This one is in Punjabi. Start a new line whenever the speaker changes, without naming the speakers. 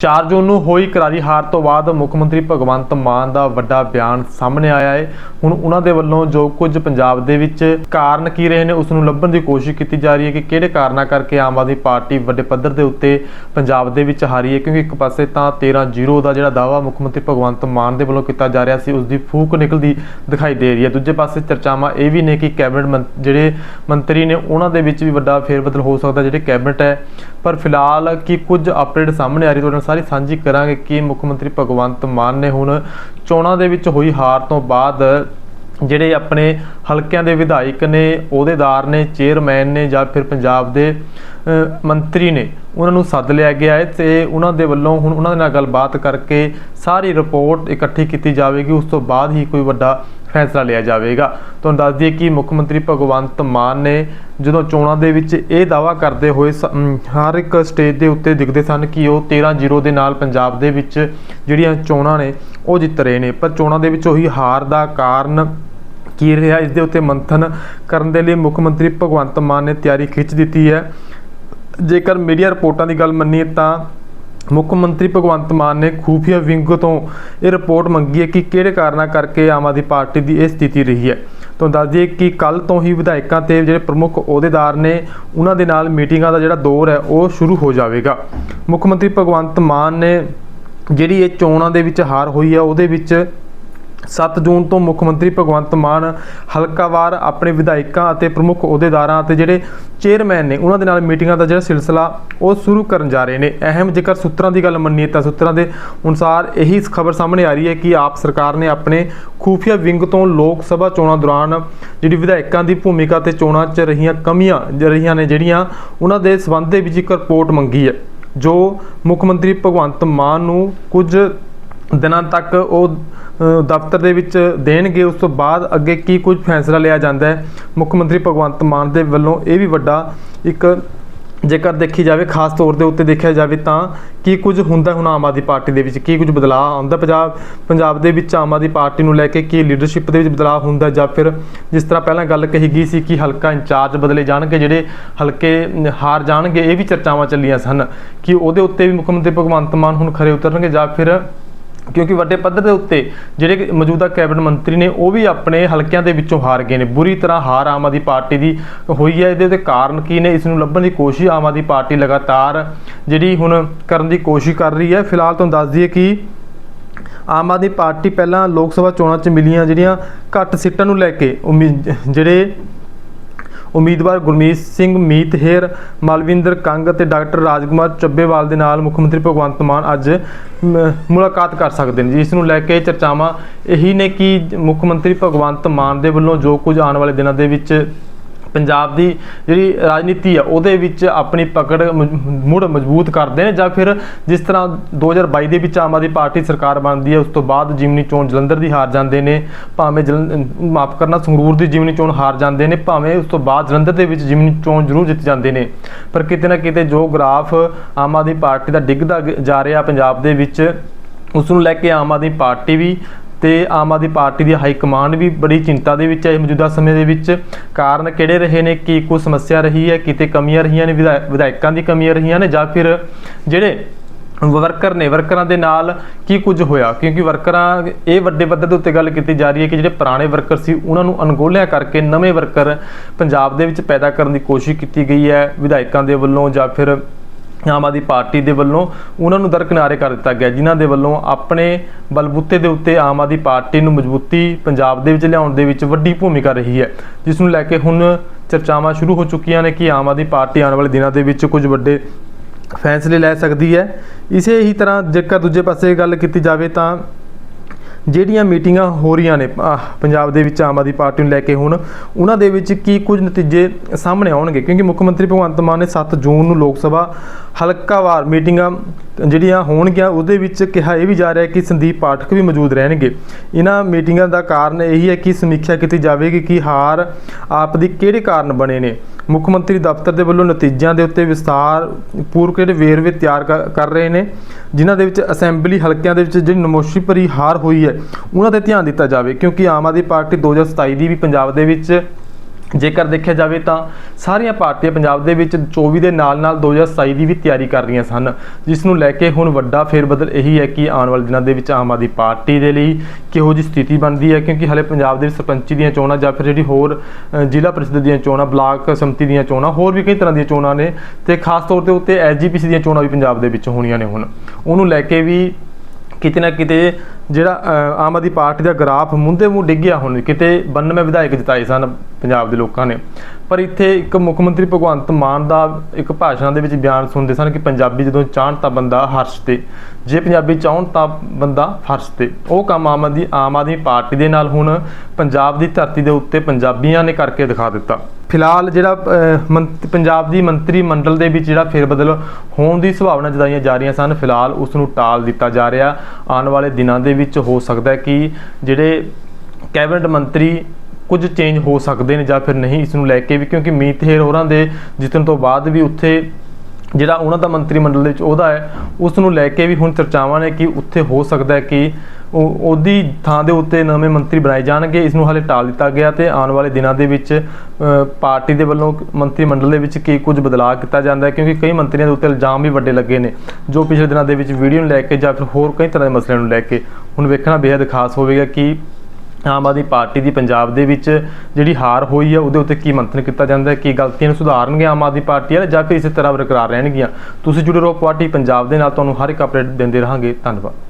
4 ਜੂਨ ਨੂੰ ਹੋਈ ਕਰਾਰੀ ਹਾਰ ਤੋਂ ਬਾਅਦ ਮੁੱਖ ਮੰਤਰੀ ਭਗਵੰਤ ਮਾਨ ਦਾ ਵੱਡਾ ਬਿਆਨ ਸਾਹਮਣੇ ਆਇਆ ਹੈ ਹੁਣ ਉਹਨਾਂ ਦੇ ਵੱਲੋਂ ਜੋ ਕੁਝ ਪੰਜਾਬ ਦੇ ਵਿੱਚ ਕਾਰਨ ਕੀ ਰਹੇ ਨੇ ਉਸ ਨੂੰ ਲੱਭਣ ਦੀ ਕੋਸ਼ਿਸ਼ ਕੀਤੀ ਜਾ ਰਹੀ ਹੈ ਕਿ ਕਿਹੜੇ ਕਾਰਨਾਂ ਕਰਕੇ ਆਮ ਆਦਮੀ ਪਾਰਟੀ ਵੱਡੇ ਪੱਧਰ ਦੇ ਉੱਤੇ ਪੰਜਾਬ ਦੇ ਵਿੱਚ ਹਾਰੀ ਹੈ। ਕਿਉਂਕਿ ਇੱਕ ਪਾਸੇ ਤਾਂ 13-0 ਦਾ ਜਿਹੜਾ ਦਾਅਵਾ ਮੁੱਖ ਮੰਤਰੀ ਭਗਵੰਤ ਮਾਨ ਦੇ ਵੱਲੋਂ ਕੀਤਾ ਜਾ ਰਿਹਾ ਸੀ ਉਸ ਦੀ ਫੂਕ ਨਿਕਲਦੀ ਦਿਖਾਈ ਦੇ ਰਹੀ ਹੈ। ਦੂਜੇ ਪਾਸੇ ਚਰਚਾਵਾਂ ਇਹ ਵੀ ਨੇ ਕਿ ਕੈਬਨਿਟ ਮੰਤ- ਜਿਹੜੇ ਮੰਤਰੀ ਨੇ, ਉਹਨਾਂ ਦੇ ਵਿੱਚ ਵੀ ਵੱਡਾ ਫੇਰਬਦਲ ਹੋ ਸਕਦਾ, ਜਿਹੜੇ ਕੈਬਨਿਟ ਹੈ। ਪਰ ਫਿਲਹਾਲ ਕੀ ਕੁਝ ਅਪਡੇਟ ਸਾਹਮਣੇ ਆ ਰਹੀ ਤੁਹਾਡੇ ਸਾਰੀ ਸਾਂਝੀ ਕਰਾਂਗੇ ਕਿ ਮੁੱਖ ਮੰਤਰੀ ਭਗਵੰਤ ਮਾਨ ਨੇ ਹੁਣ ਚੋਣਾਂ ਦੇ ਵਿੱਚ ਹੋਈ ਹਾਰ ਤੋਂ ਬਾਅਦ ਜਿਹੜੇ ਆਪਣੇ ਹਲਕਿਆਂ ਦੇ ਵਿਧਾਇਕ ਨੇ ਅਹੁਦੇਦਾਰ ਨੇ ਚੇਅਰਮੈਨ ਨੇ ਜਾਂ ਫਿਰ ਪੰਜਾਬ ਦੇ ਅ, ਮੰਤਰੀ ਨੇ ਉਹਨਾਂ ਨੂੰ ਸੱਦ ਲਿਆ ਗਿਆ ਹੈ ਤੇ ਉਹਨਾਂ ਦੇ ਵੱਲੋਂ ਹੁਣ ਉਹਨਾਂ ਦੇ ਨਾਲ ਗੱਲਬਾਤ ਕਰਕੇ ਸਾਰੀ ਰਿਪੋਰਟ ਇਕੱਠੀ ਕੀਤੀ ਜਾਵੇਗੀ। ਉਸ ਤੋਂ ਬਾਅਦ ਹੀ ਕੋਈ ਵੱਡਾ ਫੈਸਲਾ ਲਿਆ ਜਾਵੇਗਾ। ਤੁਹਾਨੂੰ ਦੱਸ ਦਈਏ ਕਿ ਮੁੱਖ ਮੰਤਰੀ ਭਗਵੰਤ ਮਾਨ ਨੇ ਜਦੋਂ ਚੋਣਾਂ ਦੇ ਵਿੱਚ ਇਹ ਦਾਵਾ ਕਰਦੇ ਹੋਏ ਸ- ਹਰ ਇੱਕ ਸਟੇਜ ਦੇ ਉੱਤੇ ਦਿਖਦੇ ਸਨ ਕਿ ਉਹ 13-0 ਦੇ ਨਾਲ ਪੰਜਾਬ ਦੇ ਵਿੱਚ ਜਿਹੜੀਆਂ ਚੋਣਾਂ ਨੇ, ਉਹ ਜਿੱਤ ਰਹੇ ਨੇ। ਪਰ ਚੋਣਾਂ ਦੇ ਵਿੱਚ ਉਹੀ ਹਾਰ ਦਾ ਕਾਰਨ ਕੀ ਰਿਹਾ, ਇਸ ਦੇ ਉੱਤੇ ਮੰਥਨ ਕਰਨ ਦੇ ਲਈ ਮੁੱਖ ਮੰਤਰੀ ਭਗਵੰਤ ਮਾਨ ਨੇ ਤਿਆਰੀ ਖਿੱਚ ਦਿੱਤੀ ਹੈ। ਜੇਕਰ ਮੀਡੀਆ ਰਿਪੋਰਟਾਂ ਦੀ ਗੱਲ ਮੰਨੀਏ ਤਾਂ ਮੁੱਖ ਮੰਤਰੀ ਭਗਵੰਤ ਮਾਨ ਨੇ ਖੂਫੀਆ ਵਿੰਗ ਤੋਂ ਇਹ ਰਿਪੋਰਟ ਮੰਗੀ ਹੈ ਕਿ ਕਿਹੜੇ ਕਾਰਨਾਂ ਕਰਕੇ ਆਮ ਆਦਮੀ ਪਾਰਟੀ ਦੀ ਇਹ ਸਥਿਤੀ ਰਹੀ ਹੈ। ਤੁਹਾਨੂੰ ਦੱਸ ਦਈਏ ਕਿ ਕੱਲ ਤੋਂ ਹੀ ਵਿਧਾਇਕਾਂ ਤੇ ਜਿਹੜੇ ਪ੍ਰਮੁੱਖ ਅਹੁਦੇਦਾਰ ਨੇ, ਉਹਨਾਂ ਦੇ ਨਾਲ ਮੀਟਿੰਗਾਂ ਦਾ ਜਿਹੜਾ ਦੌਰ ਹੈ, ਉਹ ਸ਼ੁਰੂ ਹੋ ਜਾਵੇਗਾ। ਮੁੱਖ ਮੰਤਰੀ ਭਗਵੰਤ ਮਾਨ ਨੇ ਜਿਹੜੀ ਇਹ ਚੋਣਾਂ ਦੇ ਵਿੱਚ ਹਾਰ ਹੋਈ ਹੈ, ਉਹਦੇ ਵਿੱਚ 7 ਜੂਨ ਤੋਂ ਮੁੱਖ ਮੰਤਰੀ ਭਗਵੰਤ ਮਾਨ ਹਲਕਾਵਾਰ ਆਪਣੇ ਵਿਧਾਇਕਾਂ ਅਤੇ ਪ੍ਰਮੁੱਖ ਅਹੁਦੇਦਾਰਾਂ ਅਤੇ ਜਿਹੜੇ ਚੇਅਰਮੈਨ ਨੇ, ਉਹਨਾਂ ਦੇ ਨਾਲ ਮੀਟਿੰਗਾਂ ਦਾ ਜਿਹੜਾ ਸਿਲਸਿਲਾ ਉਹ ਸ਼ੁਰੂ ਕਰਨ ਜਾ ਰਹੇ ਨੇ। ਅਹਿਮ ਜੇਕਰ ਸੂਤਰਾਂ ਦੀ ਗੱਲ ਮੰਨੀਏ ਤਾਂ ਸੂਤਰਾਂ ਦੇ ਅਨੁਸਾਰ ਇਹੀ ਖਬਰ ਸਾਹਮਣੇ ਆ ਰਹੀ ਹੈ ਕਿ ਆਪ ਸਰਕਾਰ ਨੇ ਆਪਣੇ ਖੂਫੀਆ ਵਿੰਗ ਤੋਂ ਲੋਕ ਸਭਾ ਚੋਣਾਂ ਦੌਰਾਨ ਜਿਹੜੀ ਵਿਧਾਇਕਾਂ ਦੀ ਭੂਮਿਕਾ ਤੇ ਚੋਣਾਂ 'ਚ ਰਹੀਆਂ ਕਮੀਆਂ ਰਹੀਆਂ ਨੇ ਜਿਹੜੀਆਂ, ਉਹਨਾਂ ਦੇ ਸਬੰਧ ਦੇ ਵਿੱਚ ਇੱਕ ਰਿਪੋਰਟ ਮੰਗੀ ਹੈ, ਜੋ ਮੁੱਖ ਮੰਤਰੀ ਭਗਵੰਤ ਮਾਨ ਨੂੰ ਕੁਝ ਦਿਨਾਂ ਤੱਕ ਉਹ ਦਫ਼ਤਰ ਦੇ ਵਿੱਚ ਦੇਣਗੇ। ਉਸ ਤੋਂ ਬਾਅਦ ਅੱਗੇ ਕੀ ਕੁਝ ਫੈਸਲਾ ਲਿਆ ਜਾਂਦਾ ਹੈ? ਮੁੱਖ ਮੰਤਰੀ ਭਗਵੰਤ ਮਾਨ ਦੇ ਵੱਲੋਂ ਇਹ ਵੀ ਵੱਡਾ ਇੱਕ ਜੇਕਰ ਦੇਖੀ ਜਾਵੇ, ਖਾਸ ਤੌਰ ਦੇ ਉੱਤੇ ਦੇਖਿਆ ਜਾਵੇ ਤਾਂ ਕੀ ਕੁਝ ਹੁੰਦਾ ਹੁਣ ਆਮ ਆਦਮੀ ਪਾਰਟੀ ਦੇ ਵਿੱਚ? ਕੀ ਕੁਝ ਬਦਲਾਅ ਆਉਂਦਾ? ਪੰਜਾਬ ਪੰਜਾਬ ਦੇ ਵਿੱਚ ਆਮ ਆਦਮੀ ਪਾਰਟੀ ਨੂੰ ਲੈ ਕੇ ਕੀ ਲੀਡਰਸ਼ਿਪ ਦੇ ਵਿੱਚ ਬਦਲਾਅ ਹੁੰਦਾ ਜਾਂ ਫਿਰ ਜਿਸ ਤਰ੍ਹਾਂ ਪਹਿਲਾਂ ਗੱਲ ਕਹੀ ਗਈ ਸੀ ਕਿ ਹਲਕਾ ਇੰਚਾਰਜ ਬਦਲੇ ਜਾਣਗੇ, ਜਿਹੜੇ ਹਲਕੇ ਹਾਰ ਜਾਣਗੇ, ਇਹ ਵੀ ਚਰਚਾਵਾਂ ਚੱਲੀਆਂ ਸਨ। ਕਿ ਉਹਦੇ ਉੱਤੇ ਵੀ ਮੁੱਖ ਮੰਤਰੀ ਭਗਵੰਤ ਮਾਨ ਹੁਣ ਖਰੇ ਉਤਰਨਗੇ ਜਾਂ ਫਿਰ ਕਿਉਂਕਿ ਵੱਡੇ ਪੱਧਰ ਦੇ ਉੱਤੇ ਜਿਹੜੇ ਮੌਜੂਦਾ ਕੈਬਨਿਟ ਮੰਤਰੀ ਨੇ, ਉਹ ਵੀ ਆਪਣੇ ਹਲਕਿਆਂ ਦੇ ਵਿੱਚੋਂ ਹਾਰ ਗਏ ਨੇ। ਬੁਰੀ ਤਰ੍ਹਾਂ ਹਾਰ ਆਮ ਆਦਮੀ ਪਾਰਟੀ ਦੀ ਹੋਈ ਹੈ। ਇਹਦੇ ਉੱਤੇ ਕਾਰਨ ਕੀ ਨੇ? ਇਸ ਨੂੰ ਲੱਭਣ ਦੀ ਕੋਸ਼ਿਸ਼ ਆਮ ਆਦਮੀ ਪਾਰਟੀ ਲਗਾਤਾਰ ਜਿਹੜੀ ਹੁਣ ਕਰਨ ਦੀ ਕੋਸ਼ਿਸ਼ ਕਰ ਰਹੀ ਹੈ। ਫਿਲਹਾਲ ਤੁਹਾਨੂੰ ਦੱਸ ਦਈਏ ਕਿ ਆਮ ਆਦਮੀ ਪਾਰਟੀ ਪਹਿਲਾਂ ਲੋਕ ਸਭਾ ਚੋਣਾਂ 'ਚ ਮਿਲੀਆਂ ਜਿਹੜੀਆਂ ਘੱਟ ਸੀਟਾਂ ਨੂੰ ਲੈ ਕੇ ਉਮੀ- ਜਿਹੜੇ ਉਮੀਦਵਾਰ ਗੁਰਮੀਤ ਸਿੰਘ ਮੀਤਹੇਰ ਮਲਵਿੰਦਰ ਕੰਗ ਅਤੇ ਡਾਕਟਰ ਰਾਜਕੁਮਾਰ ਚੱਬੇਵਾਲ ਦੇ ਨਾਲ ਮੁੱਖ ਮੰਤਰੀ ਭਗਵੰਤ ਮਾਨ ਅੱਜ ਮੁਲਾਕਾਤ ਕਰ ਸਕਦੇ ਨੇ ਜਿਸ ਨੂੰ ਲੈ ਕੇ ਚਰਚਾਵਾਂ ਇਹੀ ਨੇ ਕਿ ਮੁੱਖ ਮੰਤਰੀ ਭਗਵੰਤ ਮਾਨ ਦੇ ਵੱਲੋਂ ਜੋ ਕੁਝ ਆਉਣ ਵਾਲੇ ਦਿਨਾਂ ਦੇ ਵਿੱਚ ਪੰਜਾਬ ਦੀ ਜਿਹੜੀ ਰਾਜਨੀਤੀ ਆ, ਉਹਦੇ ਵਿੱਚ ਆਪਣੀ ਪਕੜ ਮ- ਮੁੜ ਮਜ਼ਬੂਤ ਕਰਦੇ ਨੇ ਜਾਂ ਫਿਰ ਜਿਸ ਤਰ੍ਹਾਂ 2022 ਦੇ ਵਿੱਚ ਆਮ ਆਦਮੀ ਪਾਰਟੀ ਸਰਕਾਰ ਬਣਦੀ ਹੈ, ਉਸ ਤੋਂ ਬਾਅਦ ਜਿਮਨੀ ਚੋਣ ਜਲੰਧਰ ਦੀ ਹਾਰ ਜਾਂਦੇ ਨੇ, ਭਾਵੇਂ ਜਲੰ ਮਾਫ ਕਰਨਾ, ਸੰਗਰੂਰ ਦੀ ਜਿਮਨੀ ਚੋਣ ਹਾਰ ਜਾਂਦੇ ਨੇ, ਭਾਵੇਂ ਉਸ ਤੋਂ ਬਾਅਦ ਜਲੰਧਰ ਦੇ ਵਿੱਚ ਜਿਮਨੀ ਚੋਣ ਜ਼ਰੂਰ ਜਿੱਤ ਜਾਂਦੇ ਨੇ। ਪਰ ਕਿਤੇ ਨਾ ਕਿਤੇ ਜੋ ਗ੍ਰਾਫ ਆਮ ਆਦਮੀ ਪਾਰਟੀ ਦਾ ਡਿੱਗਦਾ ਜਾ ਰਿਹਾ ਪੰਜਾਬ ਦੇ ਵਿੱਚ, ਉਸ ਨੂੰ ਲੈ ਕੇ ਆਮ ਆਦਮੀ ਪਾਰਟੀ ਵੀ ਤੇ ਆਮ ਆਦਮੀ ਪਾਰਟੀ ਦੀ ਹਾਈ ਕਮਾਂਡ ਵੀ ਬੜੀ ਚਿੰਤਾ ਦੇ ਵਿੱਚ ਹੈ। ਮੌਜੂਦਾ ਸਮੇਂ ਦੇ ਵਿੱਚ ਕਾਰਨ ਕਿਹੜੇ ਰਹੇ ਨੇ? ਕੀ ਕੋਈ ਸਮੱਸਿਆ ਰਹੀ ਹੈ? ਕਿਤੇ ਕਮੀਆਂ ਰਹੀਆਂ ਨੇ? ਵਿਧਾਇ- ਵਿਧਾਇਕਾਂ ਦੀ ਕਮੀਆਂ ਰਹੀਆਂ ਨੇ ਜਾਂ ਫਿਰ ਜਿਹੜੇ ਵਰਕਰ ਨੇ, ਵਰਕਰਾਂ ਦੇ ਨਾਲ ਕੀ ਕੁਝ ਹੋਇਆ? ਕਿਉਂਕਿ ਵਰਕਰਾਂ, ਇਹ ਵੱਡੇ ਪੱਧਰ ਦੇ ਉੱਤੇ ਗੱਲ ਕੀਤੀ ਜਾ ਰਹੀ ਹੈ ਕਿ ਜਿਹੜੇ ਪੁਰਾਣੇ ਵਰਕਰ ਸੀ, ਉਹਨਾਂ ਨੂੰ ਅਣਗੌਲਿਆਂ ਕਰਕੇ ਨਵੇਂ ਵਰਕਰ ਪੰਜਾਬ ਦੇ ਵਿੱਚ ਪੈਦਾ ਕਰਨ ਦੀ ਕੋਸ਼ਿਸ਼ ਕੀਤੀ ਗਈ ਹੈ। ਵਿਧਾਇਕਾਂ ਦੇ ਵੱਲੋਂ ਜਾਂ ਫਿਰ ਆਮ ਆਦਮੀ ਪਾਰਟੀ ਦੇ ਵੱਲੋਂ ਉਹਨਾਂ ਨੂੰ ਦਰਕਿਨਾਰੇ ਕਰ ਦਿੱਤਾ ਗਿਆ, ਜਿਨ੍ਹਾਂ ਦੇ ਵੱਲੋਂ ਆਪਣੇ ਬਲਬੂਤੇ ਦੇ ਉੱਤੇ ਆਮ ਆਦਮੀ ਪਾਰਟੀ ਨੂੰ ਮਜ਼ਬੂਤੀ ਪੰਜਾਬ ਦੇ ਵਿੱਚ ਲਿਆਉਣ ਦੇ ਵਿੱਚ ਵੱਡੀ ਭੂਮਿਕਾ ਰਹੀ ਹੈ। ਜਿਸ ਨੂੰ ਲੈ ਕੇ ਹੁਣ ਚਰਚਾਵਾਂ ਸ਼ੁਰੂ ਹੋ ਚੁੱਕੀਆਂ ਨੇ ਕਿ ਆਮ ਆਦਮੀ ਪਾਰਟੀ ਆਉਣ ਵਾਲੇ ਦਿਨਾਂ ਦੇ ਵਿੱਚ ਕੁਝ ਵੱਡੇ ਫੈਸਲੇ ਲੈ ਸਕਦੀ ਹੈ। ਇਸੇ ਹੀ ਤਰ੍ਹਾਂ ਜੇਕਰ ਦੂਜੇ ਪਾਸੇ ਗੱਲ ਕੀਤੀ ਜਾਵੇ ਤਾਂ ਜਿਹੜੀਆਂ ਮੀਟਿੰਗਾਂ ਹੋ ਰਹੀਆਂ ਨੇ ਆਹ, ਪੰਜਾਬ ਦੇ ਵਿੱਚ ਆਮ ਆਦਮੀ ਪਾਰਟੀ ਨੂੰ ਲੈ ਕੇ ਹੁਣ ਉਹਨਾਂ ਦੇ ਵਿੱਚ ਕੀ ਕੁਝ ਨਤੀਜੇ ਸਾਹਮਣੇ ਆਉਣਗੇ? ਕਿਉਂਕਿ ਮੁੱਖ ਮੰਤਰੀ ਭਗਵੰਤ ਮਾਨ ਨੇ 7 ਜੂਨ ਨੂੰ ਲੋਕ ਸਭਾ ਹਲਕਾਵਾਰ ਮੀਟਿੰਗਾਂ ਜਿਹੜੀਆਂ ਹੋਣਗੀਆਂ, ਉਹਦੇ ਵਿੱਚ ਕਿਹਾ ਇਹ ਵੀ ਜਾ ਰਿਹਾ ਕਿ ਸੰਦੀਪ ਪਾਠਕ ਵੀ ਮੌਜੂਦ ਰਹਿਣਗੇ। ਇਹਨਾਂ ਮੀਟਿੰਗਾਂ ਦਾ ਕਾਰਨ ਇਹੀ ਹੈ ਕਿ ਸਮੀਖਿਆ ਕੀਤੀ ਜਾਵੇਗੀ ਕਿ ਹਾਰ ਆਪ ਦੀ ਕਿਹੜੇ ਕਾਰਨ ਬਣੇ ਨੇ। ਮੁੱਖ ਮੰਤਰੀ ਦਫ਼ਤਰ ਦੇ ਵੱਲੋਂ ਨਤੀਜਿਆਂ ਦੇ ਉੱਤੇ ਵਿਸਥਾਰ ਪੂਰਵਕ ਜਿਹੜੇ ਵੇਰਵੇ ਤਿਆਰ ਕਰ ਕਰ ਰਹੇ ਨੇ, ਜਿਨ੍ਹਾਂ ਦੇ ਵਿੱਚ ਅਸੈਂਬਲੀ ਹਲਕਿਆਂ ਦੇ ਵਿੱਚ ਜਿਹੜੀ ਨਮੋਸ਼ੀ ਭਰੀ ਹਾਰ ਹੋਈ ਹੈ, ਉਹਨਾਂ ਤੇ ਧਿਆਨ ਦਿੱਤਾ ਜਾਵੇ, ਕਿਉਂਕਿ ਆਮ ਆਦਮੀ ਪਾਰਟੀ 2027 ਦੀ ਵੀ ਪੰਜਾਬ ਦੇ ਵਿੱਚ ਜੇਕਰ ਦੇਖਿਆ ਜਾਵੇ ਤਾਂ ਸਾਰੀਆਂ ਪਾਰਟੀਆਂ ਪੰਜਾਬ ਦੇ ਵਿੱਚ 24 ਦੇ ਨਾਲ ਨਾਲ 2027 ਦੀ ਵੀ ਤਿਆਰੀ ਕਰ ਰਹੀਆਂ ਸਨ, ਜਿਸ ਨੂੰ ਲੈ ਕੇ ਹੁਣ ਵੱਡਾ ਫੇਰਬਦਲ ਇਹੀ ਹੈ ਕਿ ਆਉਣ ਵਾਲੇ ਦਿਨਾਂ ਦੇ ਵਿੱਚ ਆਮ ਆਦਮੀ ਪਾਰਟੀ ਦੇ ਲਈ ਕਿਹੋ ਜਿਹੀ ਸਥਿਤੀ ਬਣਦੀ ਹੈ, ਕਿਉਂਕਿ ਹਲੇ ਪੰਜਾਬ ਦੇ ਵਿੱਚ ਸਰਪੰਚੀ ਦੀਆਂ ਚੋਣਾਂ ਜਾਂ ਫਿਰ ਜਿਹੜੀ ਹੋਰ ਜ਼ਿਲ੍ਹਾ ਪ੍ਰੀਸ਼ਦ ਦੀਆਂ ਚੋਣਾਂ, ਬਲਾਕ ਸਮਿਤੀ ਦੀਆਂ ਚੋਣਾਂ, ਹੋਰ ਵੀ ਕਈ ਤਰ੍ਹਾਂ ਦੀਆਂ ਚੋਣਾਂ ਨੇ ਤੇ ਖਾਸ ਤੌਰ ਤੇ ਉੱਤੇ ਐਸਜੀਪੀਸੀ ਦੀਆਂ ਚੋਣਾਂ ਵੀ ਪੰਜਾਬ ਦੇ ਵਿੱਚ ਹੋਣੀਆਂ ਨੇ ਹੁਣ। ਉਹਨੂੰ ਲੈ ਕੇ ਵੀ ਕਿਤੇ ਨਾ ਕਿਤੇ ਜਿਹੜਾ ਆਮ ਆਦਮੀ ਪਾਰਟੀ ਦਾ ਗ੍ਰਾਫ ਮੁੰਦੇ ਮੂੰਹ ਡਿੱਗਿਆ ਹੁਣ ਕਿਤੇ 92 ਵਿਧਾਇਕ ਜਿਤਾਏ ਸਨ ਪੰਜਾਬ ਦੇ ਲੋਕਾਂ ਨੇ। ਪਰ ਇੱਥੇ ਇੱਕ ਮੁੱਖ ਮੰਤਰੀ ਭਗਵੰਤ ਮਾਨ ਦਾ ਇੱਕ ਭਾਸ਼ਣ ਦੇ ਵਿੱਚ ਬਿਆਨ ਸੁਣਦੇ ਸਨ ਕਿ ਪੰਜਾਬੀ ਜਦੋਂ ਚਾਹਣ ਤਾਂ ਬੰਦਾ ਹਰਸ਼ ਤੇ, ਜੇ ਪੰਜਾਬੀ ਚਾਹਣ ਤਾਂ ਬੰਦਾ ਫਰਸ਼ ਤੇ। ਉਹ ਕੰਮ ਆਮ ਆਦਮੀ ਆਮ ਆਦਮੀ ਪਾਰਟੀ ਦੇ ਨਾਲ ਹੁਣ ਪੰਜਾਬ ਦੀ ਧਰਤੀ ਦੇ ਉੱਤੇ ਪੰਜਾਬੀਆਂ ਨੇ ਕਰਕੇ ਦਿਖਾ ਦਿੱਤਾ। ਫਿਲਹਾਲ ਜਿਹੜਾ ਅਹ, ਪੰਜਾਬ ਦੀ ਮੰਤਰੀ ਮੰਡਲ ਦੇ ਵਿੱਚ ਜਿਹੜਾ ਫੇਰਬਦਲ ਹੋਣ ਦੀ ਸੰਭਾਵਨਾ ਜਤਾਈਆਂ ਜਾ ਰਹੀਆਂ ਸਨ ਫਿਲਹਾਲ ਉਸ ਨੂੰ ਟਾਲ ਦਿੱਤਾ ਜਾ ਰਿਹਾ। ਆਉਣ ਵਾਲੇ ਦਿਨਾਂ ਦੇ ਵਿੱਚ ਹੋ ਸਕਦਾ ਹੈ ਕਿ ਜਿਹੜੇ ਕੈਬਨਿਟ ਮੰਤਰੀ ਕੁਝ ਚੇਂਜ ਹੋ ਸਕਦੇ ਨੇ ਜਾਂ ਫਿਰ ਨਹੀਂ ਇਸ ਨੂੰ ਲੈ ਕੇ ਵੀ ਕਿਉਂਕਿ ਮੀਤ ਹੇਰ ਹੋਰਾਂ ਦੇ ਜਿੱਤਣ ਤੋਂ ਬਾਅਦ ਵੀ ਉੱਥੇ ਜਿਹੜਾ ਉਹਨਾਂ ਦਾ ਮੰਤਰੀ ਮੰਡਲ ਦੇ ਵਿੱਚ ਉਹਦਾ ਹੈ ਉਸ ਨੂੰ ਲੈ ਕੇ ਵੀ ਹੁਣ ਚਰਚਾਵਾਂ ਨੇ ਕਿ ਉੱਥੇ ਹੋ ਸਕਦਾ ਹੈ ਕਿ ਉਹਦੀ ਥਾਂ ਦੇ ਉੱਤੇ ਨਵੇਂ ਮੰਤਰੀ ਬਣਾਏ ਜਾਣਗੇ। ਇਸ ਨੂੰ ਹਾਲੇ ਟਾਲ ਦਿੱਤਾ ਗਿਆ ਤੇ ਆਉਣ ਵਾਲੇ ਦਿਨਾਂ ਦੇ ਵਿੱਚ ਪਾਰਟੀ ਦੇ ਵੱਲੋਂ ਮੰਤਰੀ ਮੰਡਲ ਦੇ ਵਿੱਚ ਕੀ ਕੁਝ ਬਦਲਾਅ ਕੀਤਾ ਜਾਂਦਾ ਹੈ? ਕਿਉਂਕਿ ਕਈ ਮੰਤਰੀਆਂ ਦੇ ਉੱਤੇ ਇਲਜ਼ਾਮ ਵੀ ਵੱਡੇ ਲੱਗੇ ਨੇ, ਜੋ ਪਿਛਲੇ ਦਿਨਾਂ ਦੇ ਵਿੱਚ ਵੀਡੀਓ ਨੂੰ ਲੈ ਕੇ ਜਾਂ ਫਿਰ ਹੋਰ ਕਈ ਤਰ੍ਹਾਂ ਦੇ ਮਸਲਿਆਂ ਨੂੰ ਲੈ ਕੇ। ਹੁਣ ਵੇਖਣਾ ਬੇहद ਖਾਸ ਹੋਵੇਗਾ ਕਿ ਆਮ ਆਦਮੀ ਪਾਰਟੀ ਦੀ ਪੰਜਾਬ ਦੇ ਵਿੱਚ ਜਿਹੜੀ ਹਾਰ ਹੋਈ ਹੈ ਉਹਦੇ ਉੱਤੇ ਕੀ ਮੰਥਨ ਕੀਤਾ ਜਾਂਦਾ ਹੈ? ਕੀ ਗਲਤੀਆਂ ਨੂੰ ਸੁਧਾਰਨਗੇ ਆਮ ਆਦਮੀ ਪਾਰਟੀ ਵਾਲੇ ਜਾਂ ਫਿਰ ਇਸੇ ਤਰ੍ਹਾਂ ਬਰਕਰਾਰ ਰਹਿਣਗੀਆਂ? ਤੁਸੀਂ ਜੁੜੇ ਰਹੋ ਪਾਰਟੀ ਪੰਜਾਬ ਦੇ ਨਾਲ, ਤੁਹਾਨੂੰ ਹਰ ਇੱਕ ਅਪਡੇਟ ਦਿੰਦੇ ਰਹਾਂਗੇ। ਧੰਨਵਾਦ।